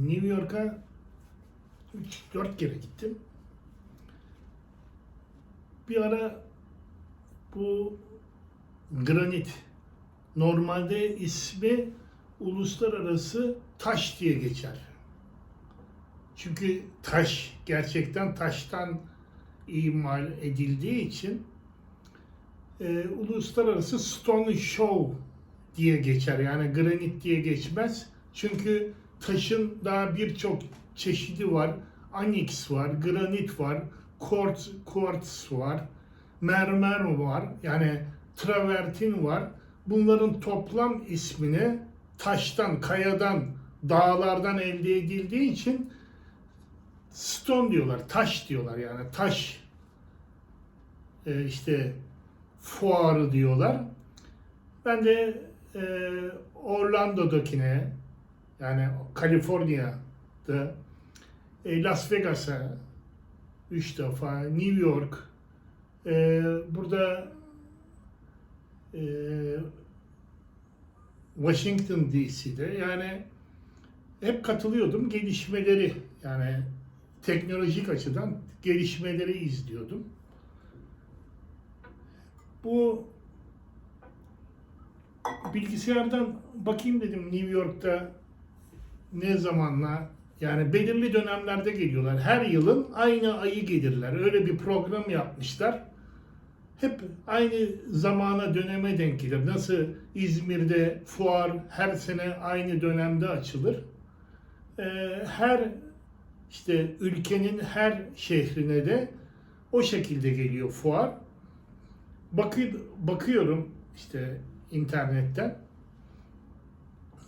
New York'a 3-4 kere gittim. Bir ara bu granit normalde ismi uluslararası taş diye geçer. Çünkü taş gerçekten taştan imal edildiği için e, uluslararası Stone Show diye geçer. Yani granit diye geçmez. Çünkü taşın daha birçok çeşidi var. Onyx var, granit var, quartz, quartz var, mermer var. Yani travertin var. Bunların toplam ismini taştan, kayadan, dağlardan elde edildiği için stone diyorlar, taş diyorlar yani taş e, işte fuarı diyorlar. Ben de e, Orlando'dakine yani Kaliforniya'da e, Las Vegas'a üç defa New York e, burada e, Washington DC'de yani hep katılıyordum gelişmeleri yani teknolojik açıdan gelişmeleri izliyordum. Bu bilgisayardan bakayım dedim New York'ta ne zamanla yani belirli dönemlerde geliyorlar. Her yılın aynı ayı gelirler. Öyle bir program yapmışlar. Hep aynı zamana döneme denk gelir. Nasıl İzmir'de fuar her sene aynı dönemde açılır. Ee, her işte ülkenin her şehrine de o şekilde geliyor fuar. Bakı, bakıyorum işte internetten.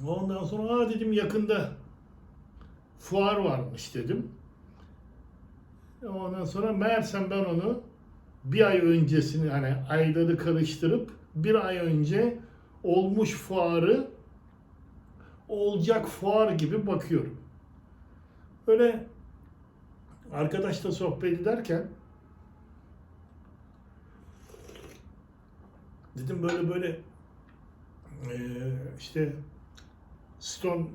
Ondan sonra aa dedim yakında fuar varmış dedim. Ondan sonra meğersem ben onu bir ay öncesini hani ayları karıştırıp bir ay önce olmuş fuarı olacak fuar gibi bakıyorum. Öyle arkadaşla sohbet ederken dedim böyle böyle işte Stone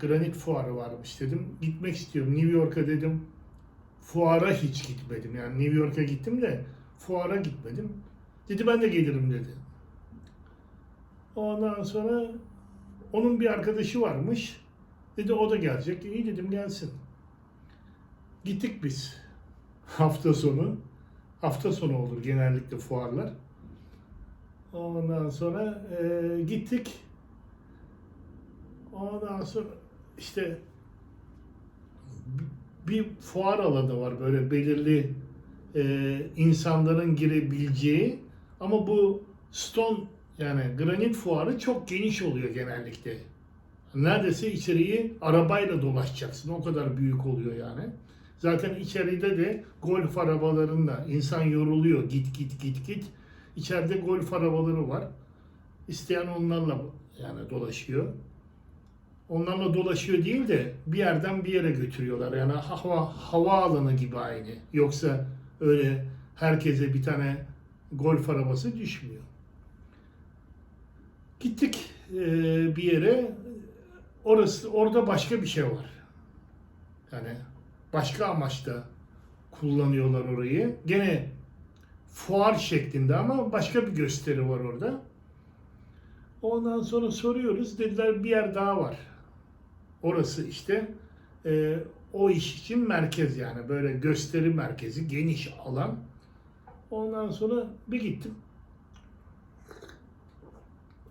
granit fuarı varmış dedim. Gitmek istiyorum. New York'a dedim. Fuara hiç gitmedim. Yani New York'a gittim de fuara gitmedim. Dedi ben de gelirim dedi. Ondan sonra onun bir arkadaşı varmış. Dedi o da gelecek. İyi dedim gelsin. Gittik biz hafta sonu. Hafta sonu olur genellikle fuarlar. Ondan sonra e, gittik. Ondan sonra işte bir fuar alanı var böyle belirli e, insanların girebileceği ama bu stone yani granit fuarı çok geniş oluyor genellikle. Neredeyse içeriği arabayla dolaşacaksın. O kadar büyük oluyor yani. Zaten içeride de golf arabalarında insan yoruluyor. Git git git git. İçeride golf arabaları var. İsteyen onlarla yani dolaşıyor. Onlarla dolaşıyor değil de bir yerden bir yere götürüyorlar. Yani hava havaalanı gibi aynı. Yoksa öyle herkese bir tane golf arabası düşmüyor. Gittik e, bir yere. Orası orada başka bir şey var. Yani başka amaçta kullanıyorlar orayı. Gene fuar şeklinde ama başka bir gösteri var orada. Ondan sonra soruyoruz. Dediler bir yer daha var. Orası işte e, o iş için merkez yani böyle gösteri merkezi, geniş alan. Ondan sonra bir gittim.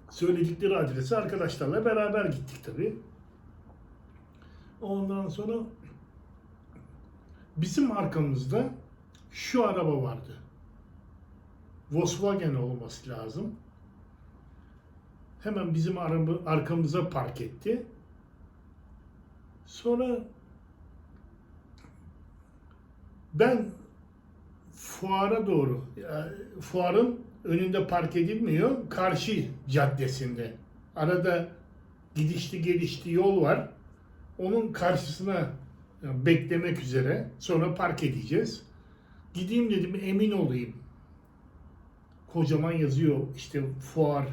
Söyledikleri adresi arkadaşlarla beraber gittik tabii. Ondan sonra bizim arkamızda şu araba vardı. Volkswagen olması lazım. Hemen bizim araba, arkamıza park etti. Sonra ben fuara doğru, yani fuarın önünde park edilmiyor, karşı caddesinde. Arada gidişli gelişli yol var. Onun karşısına yani beklemek üzere. Sonra park edeceğiz. Gideyim dedim emin olayım. Kocaman yazıyor işte fuar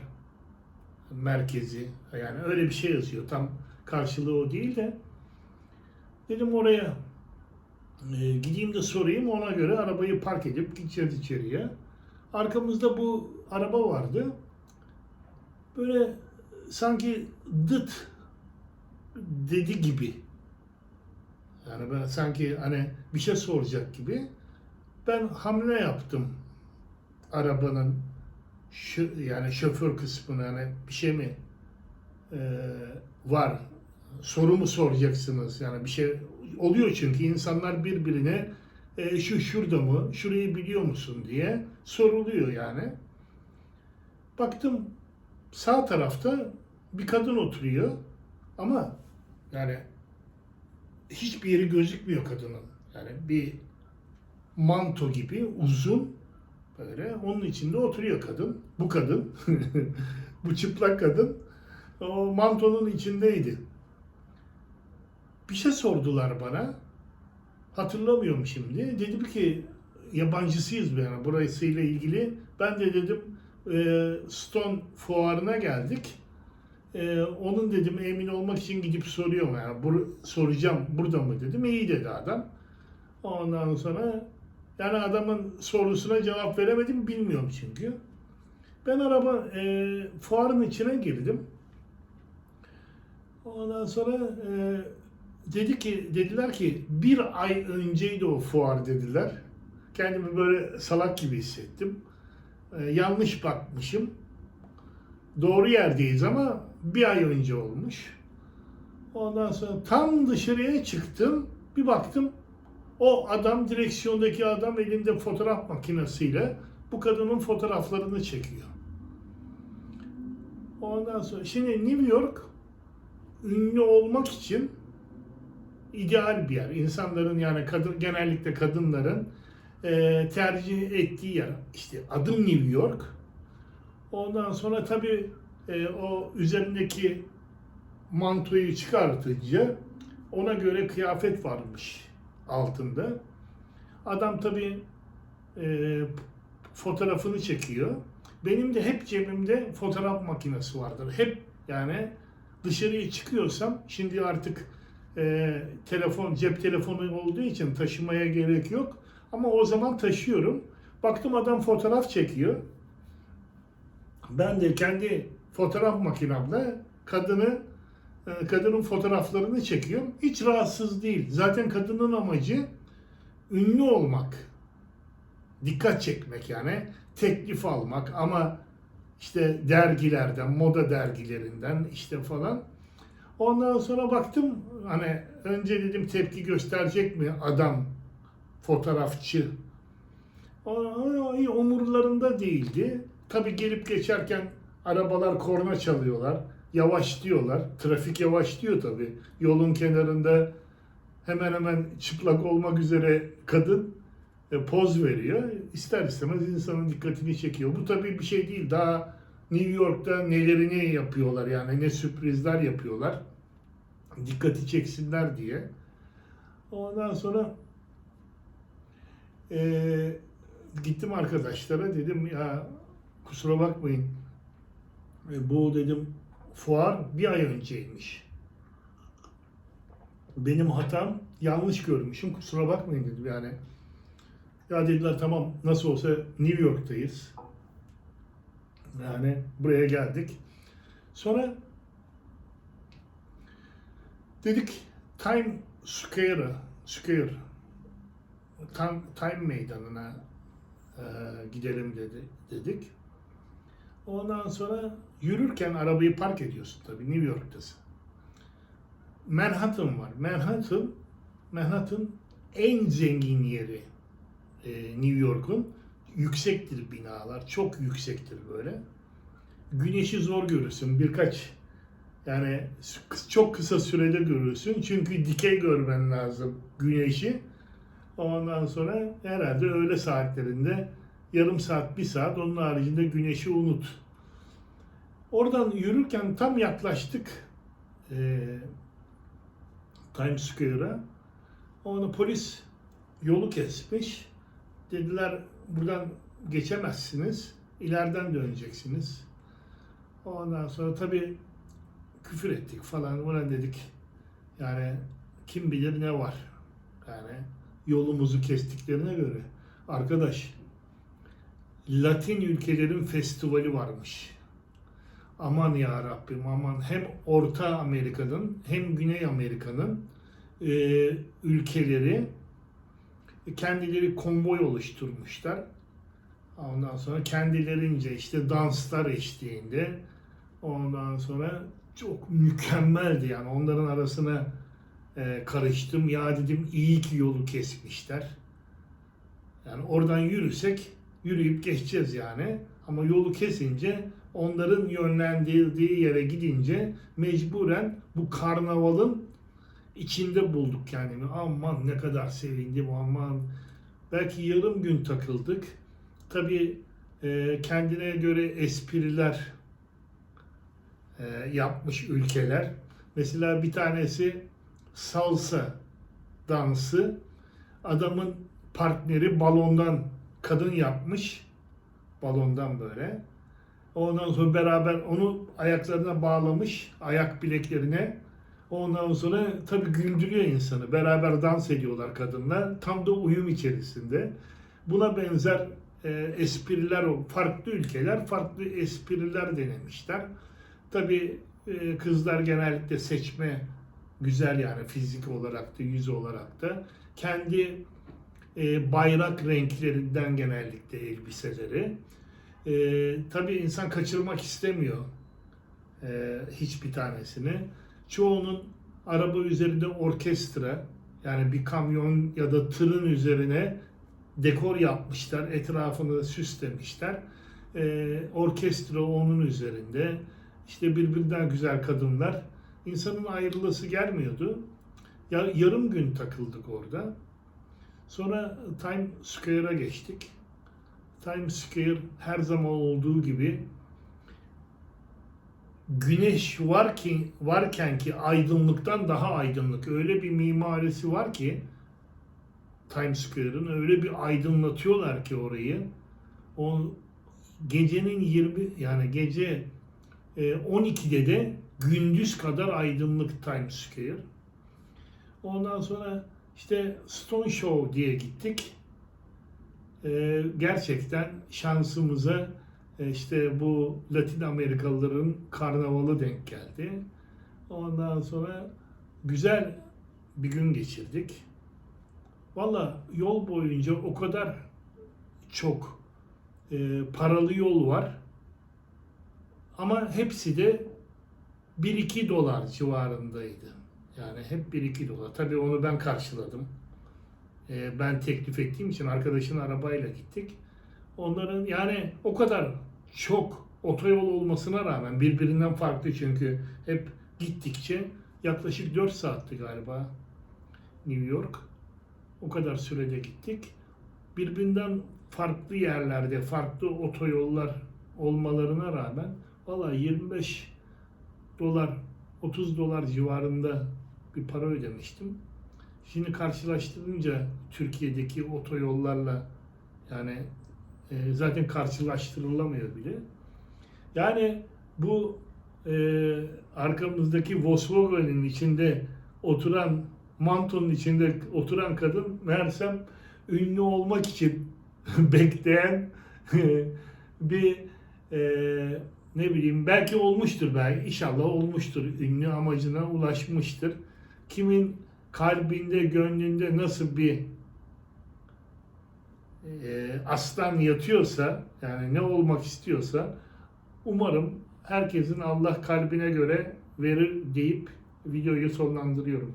merkezi. Yani öyle bir şey yazıyor. Tam karşılığı o değil de. Dedim oraya e, gideyim de sorayım ona göre arabayı park edip gideceğiz içeriye. Arkamızda bu araba vardı. Böyle sanki dıt dedi gibi. Yani ben sanki hani bir şey soracak gibi. Ben hamle yaptım arabanın şu, yani şoför kısmına hani bir şey mi e, var soru mu soracaksınız yani bir şey oluyor çünkü insanlar birbirine e, şu şurada mı şurayı biliyor musun diye soruluyor yani. Baktım sağ tarafta bir kadın oturuyor ama yani hiçbir yeri gözükmüyor kadının. Yani bir manto gibi uzun böyle onun içinde oturuyor kadın. Bu kadın bu çıplak kadın o mantonun içindeydi. Bir şey sordular bana. Hatırlamıyorum şimdi. Dedim ki yabancısıyız yani burasıyla ilgili. Ben de dedim e, Stone fuarına geldik. E, onun dedim emin olmak için gidip soruyorum yani bur- soracağım burada mı dedim. İyi dedi adam. Ondan sonra yani adamın sorusuna cevap veremedim bilmiyorum çünkü. Ben araba e, fuarın içine girdim. Ondan sonra e, dedi ki dediler ki bir ay önceydi o fuar dediler. Kendimi böyle salak gibi hissettim. E, yanlış bakmışım. Doğru yerdeyiz ama bir ay önce olmuş. Ondan sonra tam dışarıya çıktım. Bir baktım o adam direksiyondaki adam elinde fotoğraf makinesiyle bu kadının fotoğraflarını çekiyor. Ondan sonra şimdi New York ünlü olmak için ideal bir yer. İnsanların yani kadın genellikle kadınların e, tercih ettiği yer. İşte adım New York. Ondan sonra tabii e, o üzerindeki mantoyu çıkartınca ona göre kıyafet varmış altında. Adam tabii e, fotoğrafını çekiyor. Benim de hep cebimde fotoğraf makinesi vardır. Hep yani dışarıya çıkıyorsam şimdi artık e, telefon cep telefonu olduğu için taşımaya gerek yok. Ama o zaman taşıyorum. Baktım adam fotoğraf çekiyor. Ben de kendi fotoğraf makinemle kadını e, kadının fotoğraflarını çekiyorum. Hiç rahatsız değil. Zaten kadının amacı ünlü olmak. Dikkat çekmek yani. Teklif almak ama işte dergilerden, moda dergilerinden işte falan. Ondan sonra baktım hani önce dedim tepki gösterecek mi adam fotoğrafçı. Umurlarında değildi. Tabii gelip geçerken arabalar korna çalıyorlar. Yavaş diyorlar. Trafik yavaş diyor tabii. Yolun kenarında hemen hemen çıplak olmak üzere kadın e, poz veriyor. İster istemez insanın dikkatini çekiyor. Bu tabii bir şey değil. Daha New York'ta nelerini yapıyorlar yani ne sürprizler yapıyorlar. Dikkati çeksinler diye. Ondan sonra e, gittim arkadaşlara dedim ya kusura bakmayın e, bu dedim fuar bir ay önceymiş. Benim hatam yanlış görmüşüm kusura bakmayın dedim yani. Ya dediler tamam nasıl olsa New York'tayız. Yani buraya geldik. Sonra dedik Time Square'a, Square, Time, Time Meydanı'na e, gidelim dedi, dedik. Ondan sonra yürürken arabayı park ediyorsun tabii New York'tasın. Manhattan var. Manhattan, Manhattan en zengin yeri e, New York'un. Yüksektir binalar, çok yüksektir böyle. Güneşi zor görürsün. Birkaç yani çok kısa sürede görürsün. Çünkü dikey görmen lazım güneşi. Ondan sonra herhalde öğle saatlerinde yarım saat, bir saat onun haricinde güneşi unut. Oradan yürürken tam yaklaştık eee Times Square'a. Onu polis yolu kesmiş. Dediler buradan geçemezsiniz. ileriden döneceksiniz. Ondan sonra tabii küfür ettik falan. Ulan dedik yani kim bilir ne var. Yani yolumuzu kestiklerine göre. Arkadaş, Latin ülkelerin festivali varmış. Aman ya Rabbim aman hem Orta Amerika'nın hem Güney Amerika'nın e, ülkeleri kendileri konvoy oluşturmuşlar. Ondan sonra kendilerince işte danslar eşliğinde ondan sonra çok mükemmeldi yani onların arasına e, karıştım. Ya dedim iyi ki yolu kesmişler. Yani oradan yürüsek yürüyüp geçeceğiz yani. Ama yolu kesince onların yönlendirdiği yere gidince mecburen bu karnavalın içinde bulduk kendimi. Aman ne kadar sevindim aman. Belki yarım gün takıldık. Tabii e, kendine göre espriler e, yapmış ülkeler. Mesela bir tanesi salsa dansı. Adamın partneri balondan kadın yapmış. Balondan böyle. Ondan sonra beraber onu ayaklarına bağlamış. Ayak bileklerine. Ondan sonra tabii güldürüyor insanı. Beraber dans ediyorlar kadınlar. Tam da uyum içerisinde. Buna benzer e, espriler, farklı ülkeler farklı espriler denemişler. Tabii e, kızlar genellikle seçme güzel yani fizik olarak da yüz olarak da. Kendi e, bayrak renklerinden genellikle elbiseleri. E, tabii insan kaçırmak istemiyor e, hiçbir tanesini. Çoğunun araba üzerinde orkestra yani bir kamyon ya da tırın üzerine dekor yapmışlar, etrafını süslemişler. E, orkestra onun üzerinde. İşte birbirinden güzel kadınlar. İnsanın ayrılısı gelmiyordu. Ya, yarım gün takıldık orada. Sonra Times Square'a geçtik. Times Square her zaman olduğu gibi güneş varken, varken ki aydınlıktan daha aydınlık. Öyle bir mimarisi var ki Times Square'ın öyle bir aydınlatıyorlar ki orayı. O gecenin 20 yani gece 12'de de gündüz kadar aydınlık Times Square. Ondan sonra işte Stone Show diye gittik. E, gerçekten şansımıza e, işte bu Latin Amerikalıların karnavalı denk geldi. Ondan sonra güzel bir gün geçirdik. Valla yol boyunca o kadar çok e, paralı yol var. Ama hepsi de 1-2 dolar civarındaydı. Yani hep 1-2 dolar. Tabii onu ben karşıladım. E, ben teklif ettiğim için arkadaşın arabayla gittik. Onların yani o kadar çok otoyol olmasına rağmen birbirinden farklı çünkü hep gittikçe yaklaşık 4 saatti galiba New York. O kadar sürede gittik. Birbirinden farklı yerlerde, farklı otoyollar olmalarına rağmen valla 25 dolar, 30 dolar civarında bir para ödemiştim. Şimdi karşılaştırınca Türkiye'deki otoyollarla yani e, zaten karşılaştırılamıyor bile. Yani bu e, arkamızdaki Volkswagen'in içinde oturan mantonun içinde oturan kadın meğersem ünlü olmak için bekleyen bir e, ne bileyim belki olmuştur belki inşallah olmuştur ünlü amacına ulaşmıştır. Kimin kalbinde gönlünde nasıl bir e, aslan yatıyorsa yani ne olmak istiyorsa umarım herkesin Allah kalbine göre verir deyip videoyu sonlandırıyorum.